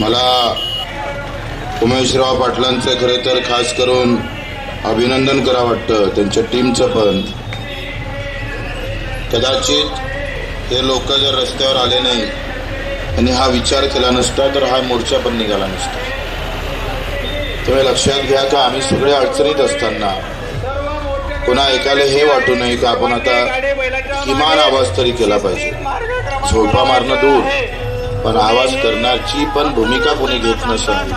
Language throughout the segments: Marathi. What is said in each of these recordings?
मला उमेशराव पाटलांचं खरे तर खास करून अभिनंदन करा वाटतं त्यांच्या टीमचं पण. कदाचित हे लोक जर रस्त्यावर आले नाही आणि हा विचार केला नसता तर हा मोर्चा पण निघाला नसता. तुम्ही लक्षात घ्या का आम्ही सगळे अडचणीत असताना पुन्हा एकाला हे वाटू नये का आपण आता किमान आवाज तरी केला पाहिजे. झोपा मारणं दूर. पण आवाज करण्याची पण भूमिका कोणी घेत नसेल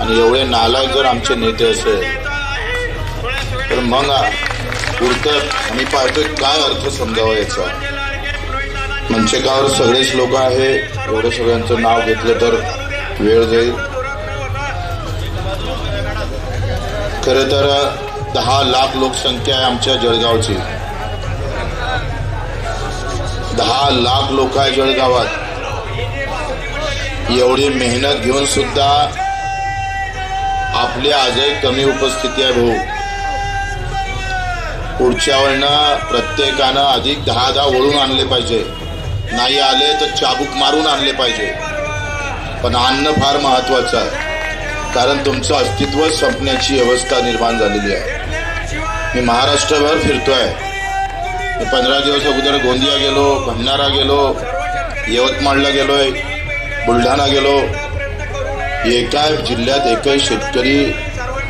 आणि एवढे नालायक जर आमचे नेते असेल तर मग पुरतं आम्ही पाहतोय काय अर्थ समजावा याचा मंचकावर सगळेच लोक आहे एवढं सगळ्यांचं नाव घेतलं तर वेळ जाईल. खरं तर दहा लाख लोकसंख्या आहे आमच्या जळगावची. दहा लाख लोक आहे जळगावात. एवढी मेहनत घेऊन सुद्धा आपली आजही कमी उपस्थिती आहे भाऊ. पुढच्या वेळेनं प्रत्येकानं अधिक दहा दहा वळून आणले पाहिजे. नाही आले तर चाबूक मारून आणले पाहिजे. पण अन्न फार महत्वाचं आहे. कारण तुमचं अस्तित्व संपण्याची अवस्था निर्माण झालेली आहे. मी महाराष्ट्रभर फिरतोय. मी पंधरा दिवस अगोदर गोंदिया गेलो भंडारा गेलो यवतमाळला गेलोय. बुलढाणा गेलो. एका जिल्ह्यात एकही शेतकरी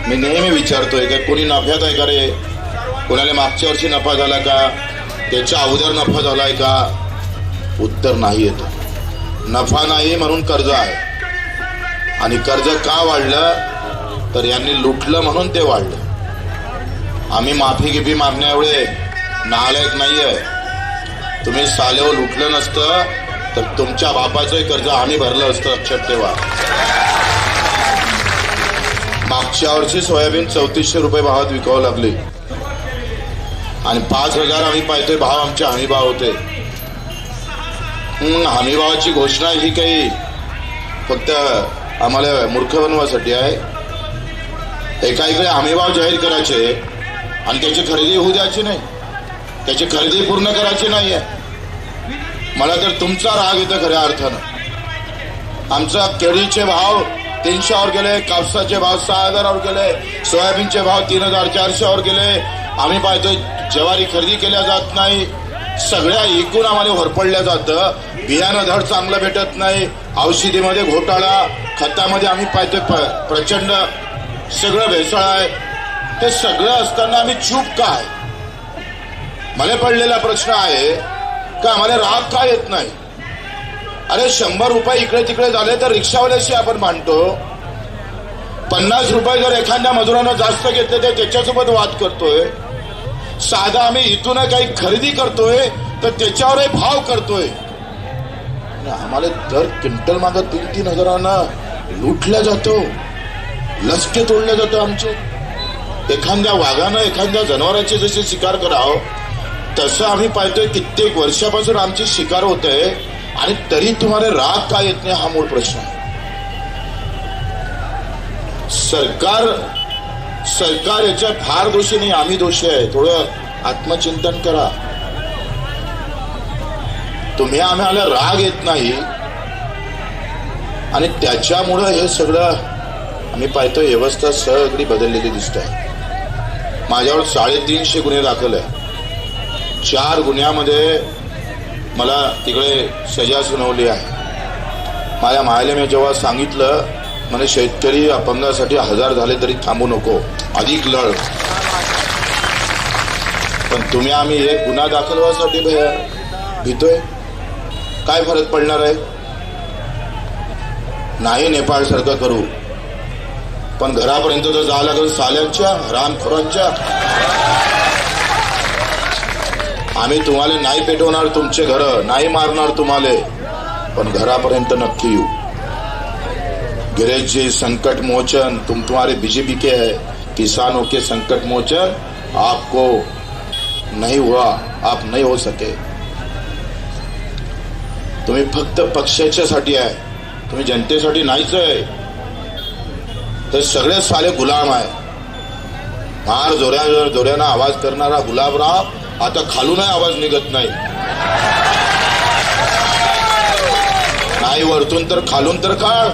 मी नेहमी विचारतोय का कोणी नफ्यात आहे का रे? कोणाला मागच्या वर्षी नफा झाला का? त्याच्या अगोदर नफा झालाय का? उत्तर नाही येत. नफा नाही म्हणून कर्ज आहे. आणि कर्ज का वाढलं? तर यांनी लुटलं म्हणून ते वाढलं. आम्ही माफी गिफी मागण्या एवढे नालायक आहे तुम्ही सालेवर हो, लुटलं नसतं. तर तुमच्या बापाचंही कर्ज आम्ही भरलं असतं लक्षात ठेवा मागच्या वर्षी सोयाबीन चौतीसशे रुपये भावात विकावं लागली. आणि पाच हजार आम्ही पाहतोय भाव आमचे हमी भाव होते हमीभावाची हमी भावाची घोषणा ही काही फक्त आम्हाला मूर्ख बनवासाठी आहे. एका इकडे हमी भाव जाहीर करायचे आणि त्याची खरेदी होऊ द्यायची नाही. त्याची खरेदी पूर्ण करायची नाही आहे मला तर तुमचा राग येतो खऱ्या अर्थानं. आमचा केळीचे भाव तीनशेवर गेले कापसाचे भाव सहा हजारावर गेले सोयाबीनचे भाव तीन हजार चारशेवर गेले. आम्ही पाहतोय ज्वारी खरेदी केल्या जात नाही. सगळ्या एकूण आम्हाला होरपडल्या जातं. बियाणं धड चांगलं भेटत नाही. औषधीमध्ये घोटाळा. खतामध्ये आम्ही पाहतोय प- प्रचंड सगळं भेसळ आहे. ते सगळं असताना आम्ही चूप काय मला पडलेला प्रश्न आहे का आम्हाला राग का येत नाही? अरे शंभर रुपये इकडे तिकडे झाले तर रिक्षावाल्याशी आपण मांडतो पन्नास रुपये जर एखाद्या मजुरानं जास्त घेतले तर त्याच्यासोबत वाद करतोय. साधा आम्ही इथून काही खरेदी करतोय तर त्याच्यावरही भाव करतोय. आम्हाला दर क्विंटल मागं तीन तीन हजारानं लुटल्या जातो. लसके तोडले जातो आमचे. एखाद्या वाघानं एखाद्या जनावराची जशी शिकार करावं तसं आम्ही पाहतोय कित्येक वर्षापासून आमची शिकार होत आहे आणि तरी तुम्हाला राग का येत नाही हा मूळ प्रश्न आहे. सरकार सरकार याच्या फार दोषी नाही आम्ही दोषी आहे. थोडं आत्मचिंतन करा. तुम्ही आम्हाला राग येत नाही. आणि त्याच्यामुळं हे सगळं आम्ही पाहतोय व्यवस्था सगळी बदललेली दिसत आहे. माझ्यावर साडेतीनशे गुन्हे दाखल आहे चार गुन्ह्यामध्ये मला तिकडे सजा सुनावली आहे. माझ्या मायले मी जेव्हा सांगितलं म्हणजे शेतकरी अपंगासाठी हजार झाले तरी थांबू नको अधिक लढ. पण तुम्ही आम्ही एक गुन्हा दाखल व्हायसाठी भीतोय? काय फरक पडणार आहे? नाही नेपाळ सारखं करू. पण घरापर्यंत तर जावं लागेल साल्यांच्या रामखोरांच्या आम्ही तुम्हाला नाही पेटवणार तुमचे घर नाही मारणार तुम्हाला. पण घरापर्यंत नक्की येऊ. गिरीश जी संकट मोचन तुम तुम्हारे बीजेपी के है. किसानों के संकट मोचन आपको नहीं हुआ आप नहीं हो सके. तुम्ही फक्त पक्षाच्यासाठी आहे. तुम्ही जनतेसाठी नाहीच आहे. हे सगळे साले गुलाम आहे. फार जोऱ्या जोऱ्यानं आवाज करणारा गुलाबराव आता खालूनही आवाज निघत नाही. नाही वरतून तर खालून तर काळ.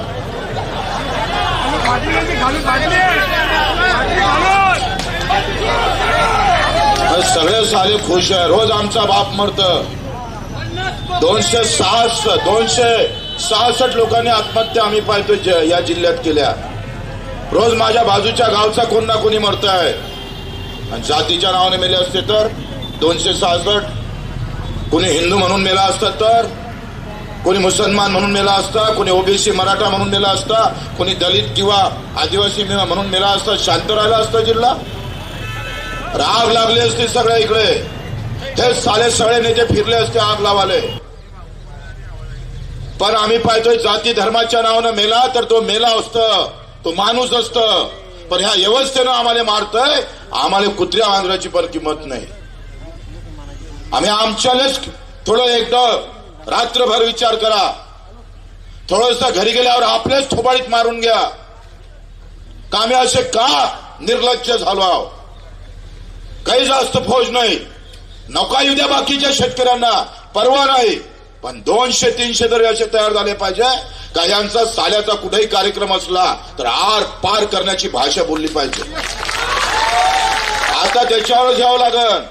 सगळे साले खुश आहे. रोज आमचा बाप मरत. दोनशे सहासष्ट दोनशे सहासष्ट लोकांनी आत्महत्या आम्ही पाहतो या जिल्ह्यात केल्या. रोज माझ्या बाजूच्या गावचा कोण ना कोणी मरत आहे आणि जातीच्या नावाने मेले असते तर? दोनशे सहासष्ट. कोणी हिंदू म्हणून मेला असता तर कोणी मुसलमान म्हणून मेला असता कोणी ओबीसी मराठा म्हणून मेला असता कोणी दलित किंवा आदिवासी म्हणून मेला असता शांत राहिला असता जिल्हा? राग लागली असते सगळ्या इकडे. हे साले सगळे नेते फिरले असते आग लावाले. पण आम्ही पाहतोय जाती धर्माच्या नावानं मेला तर तो मेला असत. तो माणूस असत. पण ह्या व्यवस्थेनं आम्हाला मारतय आम्हाला कुत्र्या वांगराची पण किंमत नाही. आम्ही आमच्यानेच थोडं एकदा रात्रभर विचार करा. थोडस घरी गेल्यावर आपल्याच थोबाडीत मारून घ्या. कामे असे का निर्लक्ष झालो आहो काही जास्त फौज नाही. नौका येऊ द्या बाकीच्या शेतकऱ्यांना. परवा नाही. पण दोनशे तीनशे तरी असे तयार झाले पाहिजे. का यांचा साल्याचा कुठेही कार्यक्रम असला तर आर पार करण्याची भाषा बोलली पाहिजे. आता त्याच्यावर घ्यावं लागल.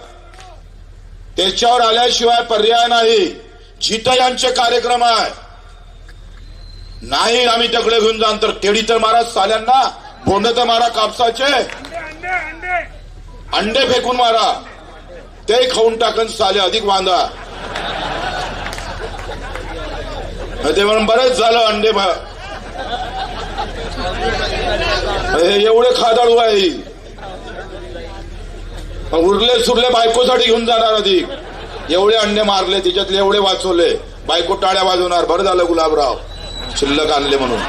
त्याच्यावर आल्याशिवाय पर्याय नाही. जिथं यांचे कार्यक्रम आहे नाही आम्ही तकडे घेऊन जाण तर केडी तर मारा साल्यांना बोंड तर मारा कापसाचे. अंडे फेकून मारा. ते खाऊन टाकन साले अधिक बांधा ते म्हणून बरेच झालं अंडे एवढे खादाळू आहे. उरले सुरले बायकोसाठी घेऊन जाणार अधिक. एवढे अंडे मारले त्याच्यातले एवढे वाचवले. बायको टाळ्या वाजवणार. बरं झालं गुलाबराव. शिल्लक आणले म्हणून.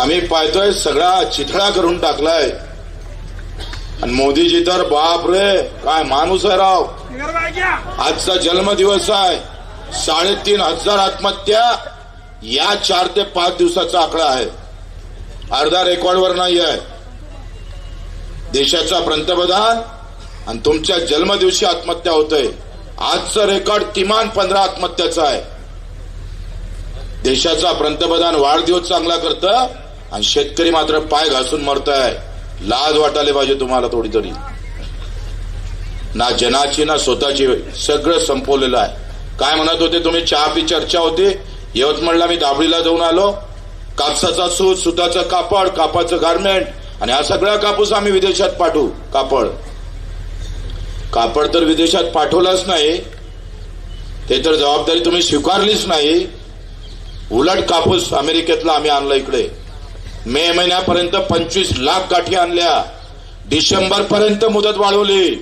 आम्ही पाहतोय सगळा चिथळा करून टाकलाय. आणि मोदीजी तर बाप रे काय माणूस आहे राव. आजचा जन्मदिवस आहे. साडेतीन हजार आत्महत्या या चार ते पाच दिवसाचा आकडा आहे. अर्धा रेकॉर्डवर नाही आहे. देशाचा पंतप्रधान आणि तुमच्या जन्मदिवशी आत्महत्या होतय. आजचं रेकॉर्ड किमान पंधरा आत्महत्याचा आहे. देशाचा पंतप्रधान वाढदिवस चांगला करत आणि शेतकरी मात्र पाय घासून मरत आहे लाज वाटायला पाहिजे तुम्हाला थोडी तरी ना जनाची ना स्वतःची सगळं संपवलेलं आहे. काय म्हणत होते तुम्ही? चहा पी चर्चा होती. यवतमाळला मी दाबळीला जाऊन आलो. कापसाचा सूत सुताचं कापड कापाचं गारमेंट आणि हा सगळा कापूस आम्ही विदेशात पाठवू कापड. कापड तर विदेशात पाठवलाच नाही. ते तर जबाबदारी तुम्ही स्वीकारलीच नाही. उलट कापूस अमेरिकेतला आम्ही आणला इकडे. मे महिन्यापर्यंत पंचवीस लाख गाठी आणल्या. डिसेंबर पर्यंत मुदत वाढवली.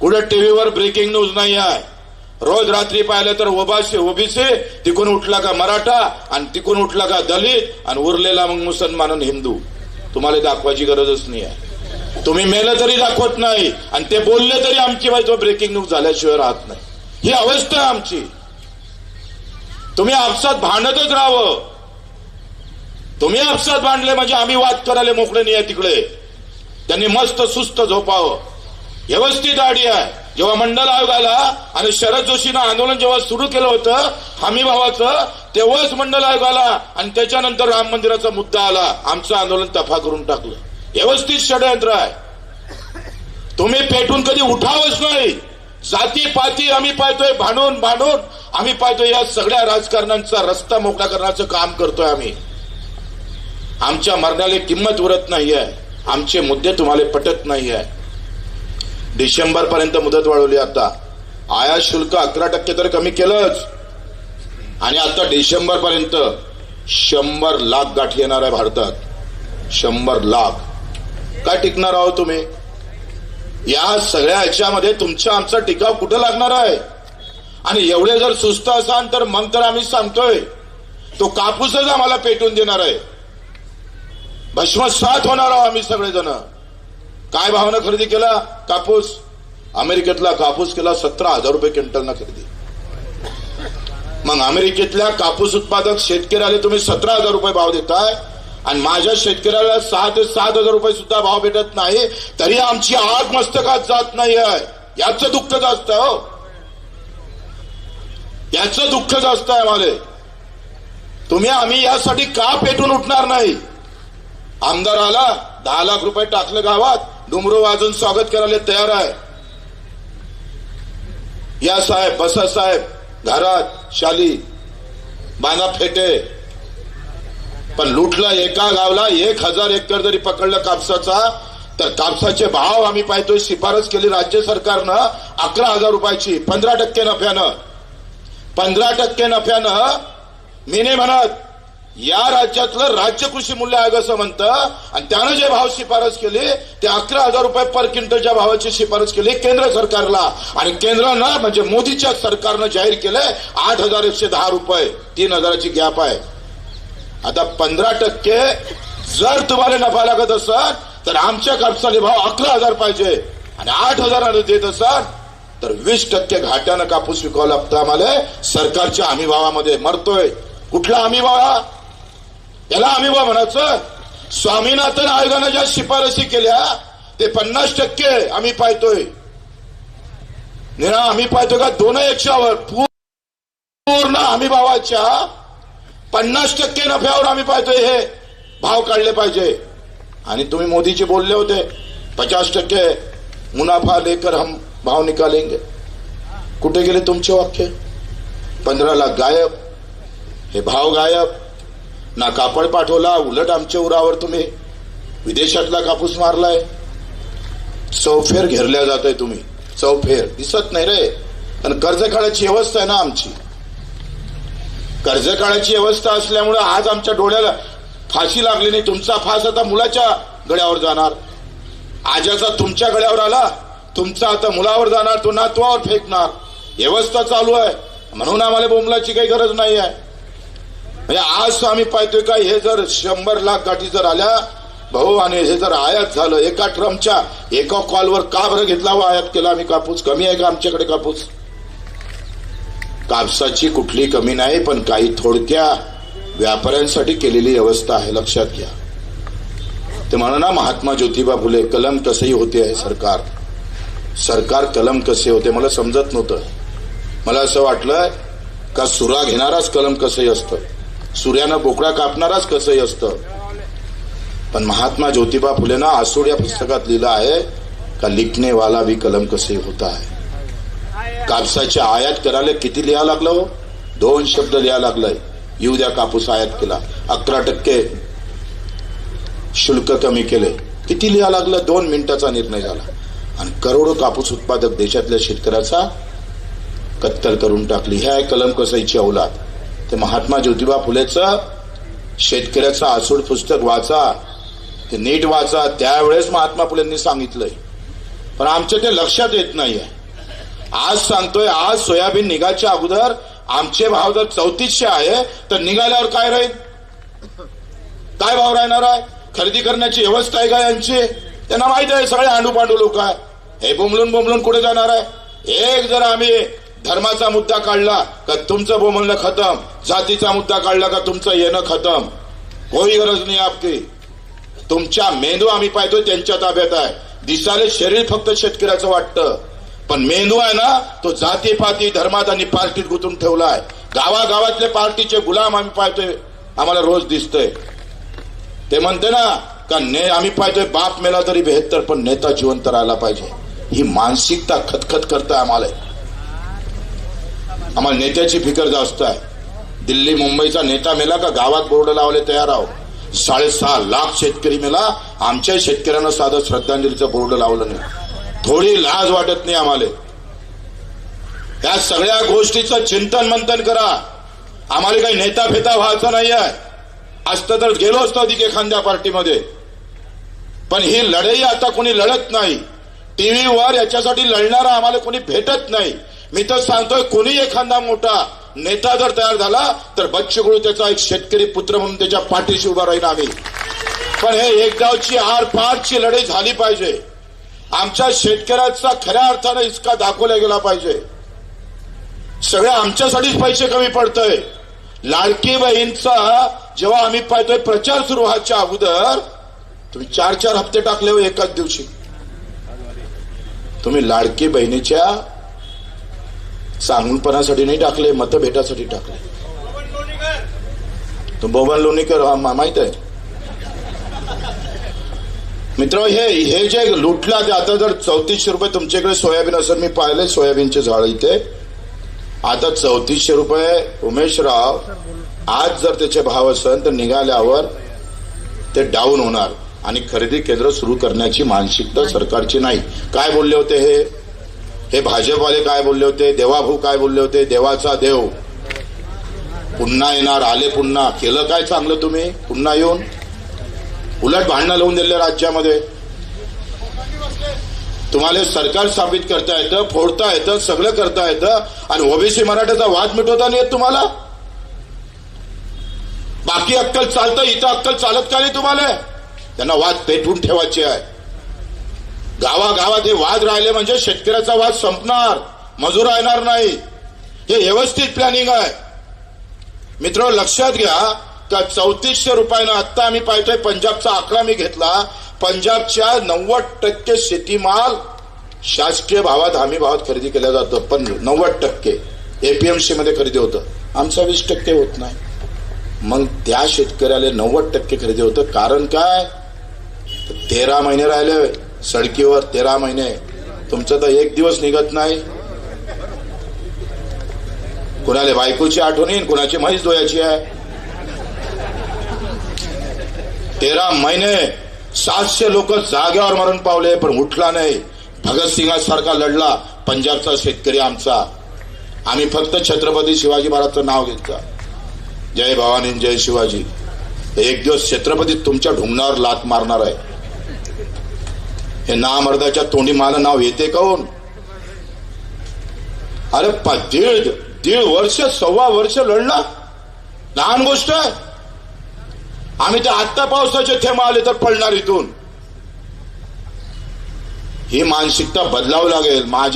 कुठे टीव्हीवर ब्रेकिंग न्यूज नाही आहे. रोज रात्री पाहिलं तर ओबासी ओबीसी तिकून उठला का मराठा आणि तिकून उठला का दलित आणि उरलेला मग मुसलमान आणि हिंदू. तुम्हाला दाखवायची गरजच नाही आहे. तुम्ही मेलं तरी दाखवत नाही आणि ते बोलले तरी आमची बाजू ब्रेकिंग न्यूज झाल्याशिवाय राहत नाही. ही अवस्था आहे आमची. तुम्ही आपसात भांडतच राहावं. तुम्ही आपसात भांडले म्हणजे आम्ही वाद करायला मोकळे नाही आहे तिकडे. त्यांनी मस्त सुस्त झोपावं. व्यवस्थित आडी आहे. जेव्हा मंडल आयोग आला आणि शरद जोशीनं आंदोलन जेव्हा सुरू केलं होतं हमी भावाचं तेव्हाच मंडल आयोग आला आणि त्याच्यानंतर राम मंदिराचा मुद्दा आला. आमचं आंदोलन तफा करून टाकलं. व्यवस्थित षडयंत्र आहे. तुम्ही पेटून कधी उठावच नाही. जाती पाती आम्ही पाहतोय भांडून भांडून आम्ही पाहतोय. या सगळ्या राजकारणांचा रस्ता मोकळा करण्याचं काम करतोय आम्ही. आमच्या मरण्याला किंमत उरत नाहीये. आमचे मुद्दे तुम्हाला पटत नाहीये. डिसेंबर पर्यंत मुदत वाढवली आता. आयात शुल्क अकरा टक्के तर कमी केलंच. आणि आता डिसेंबर पर्यंत शंभर लाख गाठी येणार आहे भारतात. शंभर लाख. काय टिकणार आहोत तुम्ही? या सगळ्या ह्याच्यामध्ये तुमचा आमचा टिकाव कुठं लागणार आहे? आणि एवढे जर सुस्त असाल तर मग तर आम्ही सांगतोय. तो कापूसच आम्हाला पेटून देणार आहे. भस्मसात होणार आहोत आम्ही सगळेजण. काय भावना खरेदी केला? कापूस. अमेरिकेतला कापूस केला सतरा हजार रुपये क्विंटलनं खरेदी. मग अमेरिकेतल्या कापूस उत्पादक शेतकऱ्याला तुम्ही सतरा हजार रुपये भाव देताय आणि माझ्या शेतकऱ्याला सहा ते सात हजार रुपये सुद्धा भाव भेटत नाही तरी आमची आग मस्तकात जात नाही आहे याचं दुःख जास्त हो. याचं दुःख जास्त आहे मला. तुम्ही आम्ही यासाठी का पेटून उठणार नाही? आमदार आला दहा लाख रुपये टाकलं गावात डुमरो वाजून स्वागत करायला तयार आहे. या साहेब बसा साहेब घरात शाली बाना फेटे. पण लुटला एका गावला एक हजार एकर जरी पकडलं कापसाचा तर कापसाचे भाव आम्ही पाहतोय शिफारस केली राज्य सरकारनं अकरा हजार रुपयाची पंधरा टक्के नफ्यानं. पंधरा टक्के नफ्यानं मी नाही म्हणत या राज्यातलं राज्य कृषी मूल्य आयोग असं म्हणतं आणि त्यानं जे भाव शिफारस केली ते अकरा हजार रुपये पर क्विंटलच्या भावाची शिफारस केली केंद्र सरकारला. आणि केंद्रानं म्हणजे मोदीच्या सरकारनं जाहीर केलंय आठ हजार एकशे दहा रुपये. तीन हजाराची गॅप आहे. आता पंधरा टक्के जर तुम्हाला नफा लागत असाल तर आमच्या कापसाले भाव अकरा हजार पाहिजे. आणि आठ हजाराने देत असाल तर वीस टक्के घाट्यानं कापूस विकावा लागतो आम्हाला सरकारच्या हमी भावामध्ये मरतोय. कुठला हमी भाव याला हमी भाव म्हणायचं स्वामीनाथन आयोगानं ज्या शिफारसी केल्या ते पन्नास टक्के आम्ही पाहतोय. निरा आम्ही पाहतोय का दोन एकशावर पूर्ण हमी भावाच्या पन्नास टक्के नफ्यावर आम्ही पाहतोय हे भाव काढले पाहिजे. आणि तुम्ही मोदीजी बोलले होते पचास टक्के मुनाफा लेकर हम भाव निकालेंगे. कुठे गेले तुमचे वाक्य? पंधरा लाख गायब. हे भाव गायब. ना कापड पाठवला उलट आमच्या उरावर तुम्ही विदेशातला कापूस मारलाय. चौफेर घेरल्या जात आहे तुम्ही. चौफेर. दिसत नाही रे. आणि कर्ज काढायची व्यवस्था आहे ना आमची. कर्ज काढायची व्यवस्था असल्यामुळे आज आमच्या डोळ्याला फाशी लागली नाही. तुमचा फास आता मुलाच्या गळ्यावर जाणार. आजाचा तुमच्या गळ्यावर आला. तुमचा आता मुलावर जाणार. तो नातवावर फेकणार. व्यवस्था चालू आहे. म्हणून आम्हाला बोंबलाची काही गरज नाही आहे म्हणजे आज आम्ही पाहतोय का हे जर शंभर लाख गाठी जर आल्या भाऊ आणि हे जर आयात झालं एका ट्रम्पच्या एका कॉलवर का बरं घेतला व आयात केला आम्ही कापूस? कमी आहे का आमच्याकडे कापूस? कापसाची कुठली कमी नाही पण काही थोडक्या व्यापाऱ्यांसाठी केलेली व्यवस्था आहे लक्षात घ्या. ते म्हणा ना महात्मा ज्योतिबा फुले कलम कसंही होते आहे सरकार. सरकार कलम कसे होते मला समजत नव्हतं. मला असं वाटलं का सुरा घेणाराच कलम कसंही असतं. सूर्यानं बोकडा कापणाराच कसंही असतं. पण महात्मा ज्योतिबा फुलेनं आसूड या पुस्तकात लिहिलं आहे का लिखने वाला भी कलम कसे होता है? कापसाची आयात करायला किती लिहा लागलं हो? दोन शब्द लिहा लागलाय. येऊ द्या कापूस आयात केला. अकरा टक्के शुल्क कमी केले. किती लिहा लागलं? दोन मिनिटाचा निर्णय झाला. आणि करोडो कापूस उत्पादक देशातल्या शेतकऱ्याचा कत्तल करून टाकली. ह्या कलम कसाईची औलाद ते महात्मा ज्योतिबा फुलेचं शेतकऱ्याचं आसूड पुस्तक वाचा ते नीट वाचा. त्यावेळेस महात्मा फुलेंनी सांगितलंय. पण आमच्या ते लक्षात येत नाहीये. आज सांगतोय आज सोयाबीन निघायच्या अगोदर आमचे भाव जर चौतीसशे आहे तर निघाल्यावर काय राहील? काय भाव राहणार आहे? खरेदी करण्याची व्यवस्था आहे का यांची? त्यांना माहिती आहे सगळे आंडू पांडू लोक आहे. हे बोंबलून बोमलून कुठे जाणार आहे? एक जर आम्ही धर्माचा मुद्दा काढला का तुमचं बोमलणं खतम? जातीचा मुद्दा काढला का तुमचं येणं खतम? कोई गरज नाही आपकी तुमच्या मेंदू आम्ही पाहतोय त्यांच्या ताब्यात आहे. दिसाले शरीर फक्त शेतकऱ्याचं वाटतं. पण मेंदू आहे ना तो जाती पाती धर्मात आणि पार्टीत गुंतून ठेवला आहे गावागावातले पार्टीचे गुलाम आम्ही पाहतोय आम्हाला रोज दिसतंय. ते म्हणते ना का ने आम्ही पाहतोय बाप मेला तरी बेहत्तर पण नेता जिवंत राहिला पाहिजे. ही मानसिकता खतखत करतंय आम्हाला. आम्हाला नेत्याची फिकर जास्त आहे. दिल्ली मुंबईचा नेता मेला का गावात बोर्ड लावले तयार आहो? साडेसहा लाख शेतकरी मेला आमच्या शेतकऱ्यांना साधं श्रद्धांजलीचं बोर्ड लावलं नाही. थोडी लाज वाटत नाही आम्हाला. या सगळ्या गोष्टीचं चिंतन मंथन करा. आम्हाला काही नेता फेता व्हायचं नाही आहे असतं तर गेलो असतो अधिक एखाद्या पार्टीमध्ये. पण ही लढाई आता कोणी लढत नाही. टीव्हीवर याच्यासाठी लढणारा आम्हाला कोणी भेटत नाही. मी तर सांगतोय कोणी एखादा मोठा नेता जर तयार झाला तर बच्चू त्याचा एक शेतकरी पुत्र म्हणून त्याच्या पाठीशी उभा राहील आम्ही. पण हे एक गावची आर पारची लढाई झाली पाहिजे. आमच्या शेतकऱ्याचा खऱ्या अर्थानं इसका दाखवला गेला पाहिजे. सगळ्या आमच्यासाठीच पैसे कमी पडतय. लाडकी बहीणचा जेव्हा आम्ही पाहतोय प्रचार सुरू व्हायच्या अगोदर तुम्ही चार चार हप्ते टाकले हो एकाच दिवशी. तुम्ही लाडकी बहिणीच्या सांगूनपणासाठी नाही टाकले मतभेटासाठी टाकले. तो बबन लोणीकर मा- माहीत आहे? मित्र हे हे जे लुटला ते आता जर चौतीसशे रुपये तुमच्याकडे सोयाबीन असेल मी पाहिले सोयाबीनचे झाड इथे. आता चौतीसशे रुपये उमेशराव आज जर त्याचे भाव असेल तर निघाल्यावर ते डाऊन होणार. आणि खरेदी केंद्र सुरू करण्याची मानसिकता सरकारची नाही. काय बोलले होते हे? हे भाजपवाले काय बोलले होते? देवाभाऊ काय बोलले होते? देवाचा देव. पुन्हा येणार आले पुन्हा. केलं काय चांगलं तुम्ही? पुन्हा येऊन? उलट भांडणं लावून दिले राज्यामध्ये. तुम्हाला सरकार स्थापित करता येतं फोडता येतं सगळं करता येतं आणि ओबीसी मराठ्याचा वाद मिटवता नाही येत तुम्हाला? बाकी अक्कल चालतं इथं अक्कल चालत का नाही तुम्हाला? त्यांना वाद पेटवून ठेवायचे आहे. गावागावात हे वाद राहिले म्हणजे शेतकऱ्याचा वाद संपणार. मजूर येणार नाही. हे व्यवस्थित प्लॅनिंग आहे. मित्र लक्षात घ्या का चौतीसशे रुपयानं आत्ता आम्ही पाहतोय पंजाबचा आकडा मी घेतला. पंजाबच्या नव्वद टक्के शेतीमाल शासकीय भावात हमी भावात खरेदी केला जातो. पण नव्वद टक्के एपीएमसी मध्ये खरेदी होतं. आमचा वीस टक्के होत नाही. मग त्या शेतकऱ्याला नव्वद टक्के खरेदी होतं. कारण काय? तेरा महिने राहिले. सडकीवर तेरा महिने. तुमचं तर एक दिवस निघत नाही. कुणाला बायकोची आठवण येईल कुणाची म्हैस धुयाची आहे? तेरा महिने सातशे लोक जाग्यावर मरण पावले पण उठला नाही. भगतसिंगासारखा लढला पंजाबचा शेतकरी आमचा. आम्ही फक्त छत्रपती शिवाजी महाराजचं नाव घेतलं. जय भवानी जय शिवाजी. एक दिवस छत्रपती तुमच्या ढुंगणावर लात मारणार आहे. हे नामर्दाच्या तोंडी मला नाव येते काऊन हो? अरे प- दीड दीड वर्ष सव्वा वर्ष लढला. लहान गोष्ट आहे. आम्ही ते आत्ता पावसाचे थेंब आले तर पडणार इथून. ही मानसिकता बदलावं लागेल. माझ्या